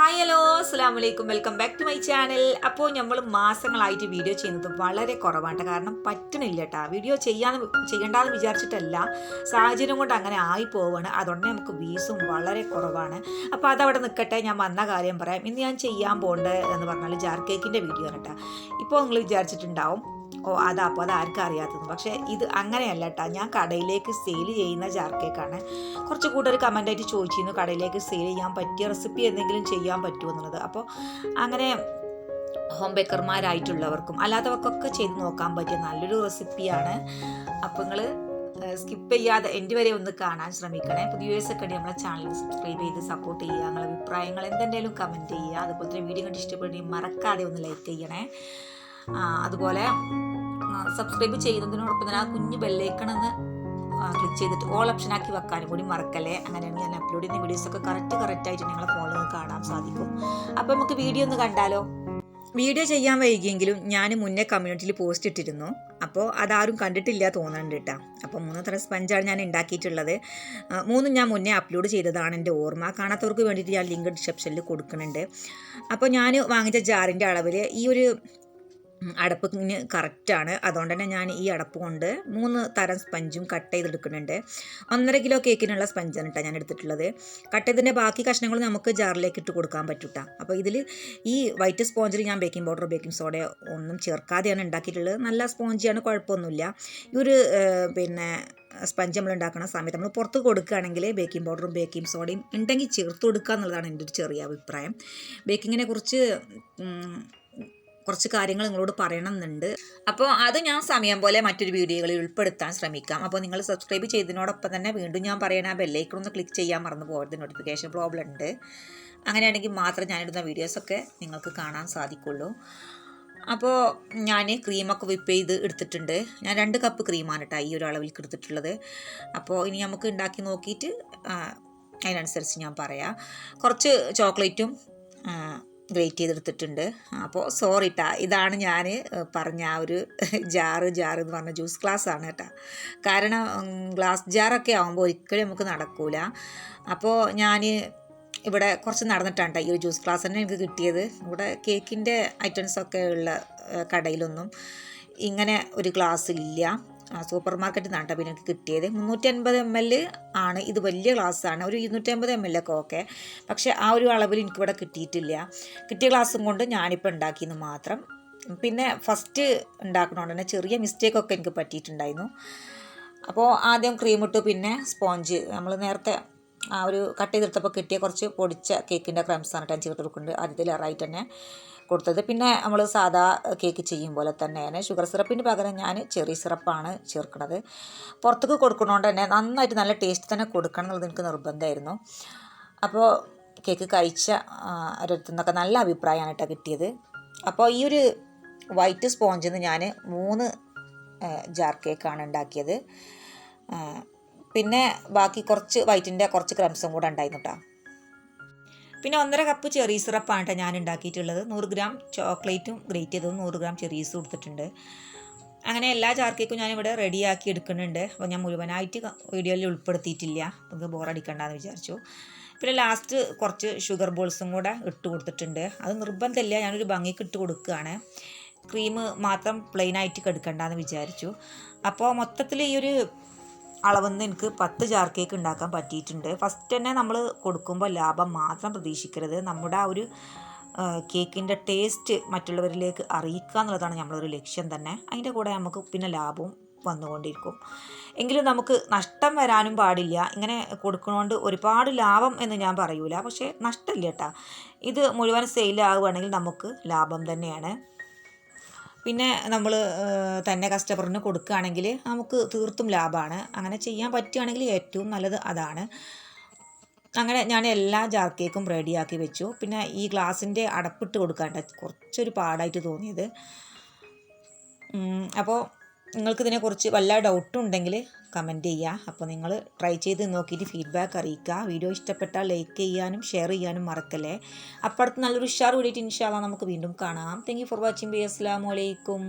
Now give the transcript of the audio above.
Hi hello അസ്സാം വലൈക്കും welcome back to my channel അപ്പോൾ നമ്മൾ മാസങ്ങളായിട്ട് വീഡിയോ ചെയ്യുന്നത് വളരെ കുറവാണ്. കാരണം പറ്റണില്ല കേട്ടോ വീഡിയോ ചെയ്യാൻ ചെയ്യണ്ടെന്ന് വിചാരിച്ചിട്ടല്ല. സാഹചര്യം കൊണ്ട് അങ്ങനെ ആയി പോവാണ്. അതുകൊണ്ട് നമുക്ക് വീസും വളരെ കുറവാണ്. അപ്പോൾ അതവിടെ നിൽക്കട്ടെ ഞാൻ വന്ന കാര്യം പറയാം. ഇന്ന് ഞാൻ ചെയ്യാൻ പോകേണ്ടത് എന്ന് പറഞ്ഞാൽ ജാർ കേക്കിന്റെ വീഡിയോ ആണ് കേട്ടോ ഇപ്പോൾ നിങ്ങൾ വിചാരിച്ചിട്ടുണ്ടാവും ഓ അതാ അപ്പോൾ അത് ആർക്കും അറിയാത്തത്. പക്ഷേ ഇത് അങ്ങനെയല്ല കേട്ടോ ഞാൻ കടയിലേക്ക് സെയിൽ ചെയ്യുന്ന ജാർ കേക്കാണ് കുറച്ച് കൂട്ടർ കമന്റായിട്ട് ചോദിച്ചിരുന്നു കടയിലേക്ക് സെയിൽ ചെയ്യാൻ പറ്റിയ റെസിപ്പി എന്തെങ്കിലും ചെയ്യാൻ പറ്റുമോ? എന്നുള്ളത്. അപ്പോൾ അങ്ങനെ ഹോം ബേക്കർമാരായിട്ടുള്ളവർക്കും അല്ലാത്തവർക്കൊക്കെ ചെയ്ത് നോക്കാൻ പറ്റിയ നല്ലൊരു റെസിപ്പിയാണ് അപ്പോൾ നിങ്ങൾ സ്കിപ്പ് ചെയ്യാതെ എന്റെ വരെ ഒന്ന് കാണാൻ ശ്രമിക്കണേ. പുതിയ ഒക്കെ നമ്മുടെ ചാനൽ സബ്സ്ക്രൈബ് ചെയ്ത് സപ്പോർട്ട് ചെയ്യുക. നിങ്ങളുടെ അഭിപ്രായങ്ങൾ എന്തെങ്കിലും കമന്റ് ചെയ്യുക. അതുപോലെ തന്നെ വീഡിയോ കണ്ട് ഇഷ്ടപ്പെടുകയും മറക്കാതെ ഒന്ന് ലൈക്ക് ചെയ്യണേ. അതുപോലെ സബ്സ്ക്രൈബ് ചെയ്യുന്നതിനോടൊപ്പം തന്നെ ആ കുഞ്ഞു ബെല്ലേക്കണെന്ന് ക്ലിക്ക് ചെയ്തിട്ട് ഓൾ ഓപ്ഷൻ ആക്കി വെക്കാനും കൂടി മറക്കല്ലേ? അങ്ങനെയാണെങ്കിൽ ഞാൻ അപ്ലോഡ് ചെയ്യുന്ന വീഡിയോസ് ഒക്കെ കറക്റ്റ് ആയിട്ട് നിങ്ങളെ ഫോളോ കാണാൻ സാധിക്കും. അപ്പോൾ നമുക്ക് വീഡിയോ ഒന്ന് കണ്ടാലോ? വീഡിയോ ചെയ്യാൻ വൈകിയെങ്കിലും ഞാൻ മുന്നേ കമ്മ്യൂണിറ്റിയിൽ പോസ്റ്റ് ഇട്ടിരുന്നു. അപ്പോൾ അതാരും കണ്ടിട്ടില്ല തോന്നുന്നുണ്ട് കേട്ടോ അപ്പോൾ മൂന്ന് തരം സ്പഞ്ചാണ് ഞാൻ ഉണ്ടാക്കിയിട്ടുള്ളത് മൂന്നും ഞാൻ മുന്നേ അപ്ലോഡ് ചെയ്തതാണ് എന്റെ ഓർമ്മ. കാണാത്തവർക്ക് വേണ്ടിയിട്ട് ഞാൻ ലിങ്ക് ഡിസ്ക്രിപ്ഷനിൽ കൊടുക്കുന്നുണ്ട് അപ്പോൾ ഞാൻ വാങ്ങിച്ച ജാറിന്റെ അളവിൽ ഈ ഒരു അടപ്പിന് കറക്റ്റാണ്. അതുകൊണ്ട് തന്നെ ഞാൻ ഈ അടപ്പ് കൊണ്ട് മൂന്ന് തരം സ്പഞ്ചും കട്ട് ചെയ്തെടുക്കുന്നുണ്ട്. ഒന്നര കിലോ കേക്കിനുള്ള സ്പഞ്ചാണ് കേട്ടോ ഞാൻ എടുത്തിട്ടുള്ളത്. കട്ട് ചെയ്തതിന്റെ ബാക്കി കഷ്ണങ്ങൾ നമുക്ക് ജാറിലേക്ക് ഇട്ട് കൊടുക്കാൻ പറ്റൂട്ട. അപ്പോൾ ഇതിൽ ഈ വൈറ്റ് സ്പോഞ്ചിൽ ഞാൻ ബേക്കിംഗ് പൗഡർ ബേക്കിംഗ് സോഡ ഒന്നും ചേർക്കാതെയാണ് ഉണ്ടാക്കിയിട്ടുള്ളത്. നല്ല സ്പോഞ്ചിയാണ് കുഴപ്പമൊന്നുമില്ല. ഈ ഒരു പിന്നെ സ്പഞ്ച് നമ്മൾ ഉണ്ടാക്കുന്ന സമയത്ത് നമ്മൾ പുറത്ത് കൊടുക്കുകയാണെങ്കിൽ ബേക്കിംഗ് പൗഡറും ബേക്കിംഗ് സോഡയും ഉണ്ടെങ്കിൽ ചേർത്ത് കൊടുക്കുക എന്നുള്ളതാണ് എന്റെ ഒരു ചെറിയ അഭിപ്രായം. ബേക്കിങ്ങിനെ കുറിച്ച് കുറച്ച് കാര്യങ്ങൾ നിങ്ങളോട് പറയണമെന്നുണ്ട്. അപ്പോൾ അത് ഞാൻ സമയം പോലെ മറ്റൊരു വീഡിയോകളിൽ ഉൾപ്പെടുത്താൻ ശ്രമിക്കാം. അപ്പോൾ നിങ്ങൾ സബ്സ്ക്രൈബ് ചെയ്തതിനോടൊപ്പം തന്നെ വീണ്ടും ഞാൻ പറയണ ആ ഒന്ന് ക്ലിക്ക് ചെയ്യാൻ മറന്നു പോകരുത്. നോട്ടിഫിക്കേഷൻ പ്രോബ്ലം ഉണ്ട്. അങ്ങനെയാണെങ്കിൽ മാത്രം ഞാനിടുന്ന വീഡിയോസൊക്കെ നിങ്ങൾക്ക് കാണാൻ സാധിക്കുള്ളൂ. അപ്പോൾ ഞാൻ ക്രീമൊക്കെ വിപ്പ് ചെയ്ത് എടുത്തിട്ടുണ്ട്. ഞാൻ രണ്ട് കപ്പ് ക്രീമാണ് കേട്ടോ ഈ ഒരു അളവിൽ എടുത്തിട്ടുള്ളത്. അപ്പോൾ ഇനി നമുക്ക് ഉണ്ടാക്കി നോക്കിയിട്ട് അതിനനുസരിച്ച് ഞാൻ പറയാം. കുറച്ച് ചോക്ലേറ്റും ഗ്രേറ്റ് ചെയ്തെടുത്തിട്ടുണ്ട്. അപ്പോൾ സോറി ട്ടാ. ഇതാണ് ഞാൻ പറഞ്ഞ ആ ഒരു ജാറ് ജാറ് എന്ന് പറഞ്ഞ ജ്യൂസ് ഗ്ലാസ് ആണ് കേട്ടോ. കാരണം ഗ്ലാസ് ജാറൊക്കെ ആകുമ്പോൾ ഒരിക്കലും നമുക്ക് നടക്കൂല. അപ്പോൾ ഞാൻ ഇവിടെ കുറച്ച് നടന്നിട്ടാണ് ട്ടോ ഈ ഒരു ജ്യൂസ് ഗ്ലാസ് തന്നെ എനിക്ക് കിട്ടിയത്. ഇവിടെ കേക്കിന്റെ ഐറ്റംസൊക്കെ ഉള്ള കടയിലൊന്നും ഇങ്ങനെ ഒരു ഗ്ലാസ് ഇല്ല. സൂപ്പർ മാർക്കറ്റിൽ നിന്നാണ് പിന്നെ എനിക്ക് കിട്ടിയത്. മുന്നൂറ്റി അൻപത് എം എൽ ആണ്. ഇത് വലിയ ഗ്ലാസ്സാണ് ഒരു ഇരുന്നൂറ്റമ്പത് എം എൽ ഒക്കെ ഓക്കെ പക്ഷേ ആ ഒരു അളവിൽ എനിക്കിവിടെ കിട്ടിയിട്ടില്ല. കിട്ടിയ ഗ്ലാസ്സും കൊണ്ട് ഞാനിപ്പോൾ ഉണ്ടാക്കിയെന്ന് മാത്രം. പിന്നെ ഫസ്റ്റ് ഉണ്ടാക്കണോണ്ട് തന്നെ ചെറിയ മിസ്റ്റേക്കൊക്കെ എനിക്ക് പറ്റിയിട്ടുണ്ടായിരുന്നു. അപ്പോൾ ആദ്യം ക്രീം ഇട്ടു പിന്നെ സ്പോഞ്ച് നമ്മൾ നേരത്തെ ആ ഒരു കട്ട് ചെയ്തെടുത്തപ്പോൾ കിട്ടിയ കുറച്ച് പൊടിച്ച കേക്കിന്റെ ആണ് ഞാൻ ചെയ്ത് കൊടുക്കുന്നുണ്ട്. ആദ്യത്തെ ലെയറായിട്ട് തന്നെ. കൊടുത്തത്. പിന്നെ നമ്മൾ സാധാ കേക്ക് ചെയ്യും പോലെ തന്നെയാണ്. ഷുഗർ സിറപ്പിന് പകരം ഞാൻ ചെറിയ സിറപ്പാണ് ചേർക്കുന്നത് പുറത്തേക്ക് കൊടുക്കണോണ്ട് തന്നെ നന്നായിട്ട് നല്ല ടേസ്റ്റ് തന്നെ കൊടുക്കണം എന്നുള്ളത് എനിക്ക് നിർബന്ധമായിരുന്നു. അപ്പോൾ കേക്ക് കഴിച്ച ഒരിടത്തു നിന്നൊക്കെ നല്ല അഭിപ്രായമാണ് കേട്ടോ കിട്ടിയത്. അപ്പോൾ ഈ ഒരു വൈറ്റ് സ്പോഞ്ചിൽ നിന്ന് ഞാൻ മൂന്ന് ജാർ കേക്കാണ് ഉണ്ടാക്കിയത്. പിന്നെ ബാക്കി കുറച്ച് വൈറ്റിന്റെ കുറച്ച് ക്രംസും കൂടെ ഉണ്ടായിരുന്നു കേട്ടോ. പിന്നെ ഒന്നര കപ്പ് ചെറി സിറപ്പാണ് കേട്ടോ ഞാൻ ഉണ്ടാക്കിയിട്ടുള്ളത് നൂറ് ഗ്രാം ചോക്ലേറ്റും ഗ്രേറ്റ് ചെയ്തതും നൂറ് ഗ്രാം ചെറീസും കൊടുത്തിട്ടുണ്ട് അങ്ങനെ എല്ലാ ചാർക്കേക്കും കേക്കും ഞാനിവിടെ റെഡിയാക്കി എടുക്കുന്നുണ്ട്. അപ്പോൾ ഞാൻ മുഴുവനായിട്ട് വീഡിയോയിൽ ഉൾപ്പെടുത്തിയിട്ടില്ല. നമുക്ക് ബോറടിക്കണ്ടെന്ന് വിചാരിച്ചു. പിന്നെ ലാസ്റ്റ് കുറച്ച് ഷുഗർ ബോൾസും കൂടെ ഇട്ട് കൊടുത്തിട്ടുണ്ട്. അത് നിർബന്ധമില്ല. ഞാനൊരു ഭംഗിക്ക് ഇട്ട് കൊടുക്കുകയാണ്. ക്രീം മാത്രം പ്ലെയിനായിട്ട് എടുക്കണ്ടെന്ന് വിചാരിച്ചു. അപ്പോൾ മൊത്തത്തിൽ ഈ ഒരു അളവെന്ന് എനിക്ക് പത്ത് ജാർ കേക്ക് ഉണ്ടാക്കാൻ പറ്റിയിട്ടുണ്ട്. ഫസ്റ്റ് തന്നെ നമ്മൾ കൊടുക്കുമ്പോൾ ലാഭം മാത്രം പ്രതീക്ഷിക്കരുത്. നമ്മുടെ ആ ഒരു കേക്കിന്റെ ടേസ്റ്റ് മറ്റുള്ളവരിലേക്ക് അറിയിക്കുക എന്നുള്ളതാണ് നമ്മളൊരു ലക്ഷ്യം തന്നെ. അതിന്റെ കൂടെ നമുക്ക് പിന്നെ ലാഭവും വന്നുകൊണ്ടിരിക്കും. എങ്കിലും നമുക്ക് നഷ്ടം വരാനും പാടില്ല. ഇങ്ങനെ കൊടുക്കുന്നതുകൊണ്ട് ഒരുപാട് ലാഭം എന്ന് ഞാൻ പറയൂല. പക്ഷേ നഷ്ടമില്ല കേട്ടോ ഇത് മുഴുവൻ സെയിലാവുകയാണെങ്കിൽ നമുക്ക് ലാഭം തന്നെയാണ്. പിന്നെ നമ്മൾ തന്നെ കസ്റ്റമറിന് കൊടുക്കുകയാണെങ്കിൽ നമുക്ക് തീർത്തും ലാഭമാണ് അങ്ങനെ ചെയ്യാൻ പറ്റുകയാണെങ്കിൽ ഏറ്റവും നല്ലത് അതാണ്. അങ്ങനെ ഞാൻ എല്ലാ ജാർ കേക്കും റെഡിയാക്കി വെച്ചു. പിന്നെ ഈ ഗ്ലാസിന്റെ അടപ്പിട്ട് കൊടുക്കാൻ കുറച്ചൊരു പാടായിട്ട് തോന്നിയത്. അപ്പോൾ നിങ്ങൾക്ക് ഇതിനെക്കുറിച്ച് വല്ല ഡൗട്ടും ഉണ്ടെങ്കിൽ കമന്റ് ചെയ്യുക അപ്പോൾ നിങ്ങൾ ട്രൈ ചെയ്ത് നോക്കിയിട്ട് ഫീഡ്ബാക്ക് അറിയിക്കുക. വീഡിയോ ഇഷ്ടപ്പെട്ടാൽ ലൈക്ക് ചെയ്യാനും ഷെയർ ചെയ്യാനും മറക്കല്ലേ. അപ്പോഴത്തെ നല്ലൊരു ഉഷാർ കൂടിയിട്ട് ഇൻഷാല്ല നമുക്ക് വീണ്ടും കാണാം. താങ്ക് യു ഫോർ വാച്ചിങ് ബി അസ്സാം വലൈക്കും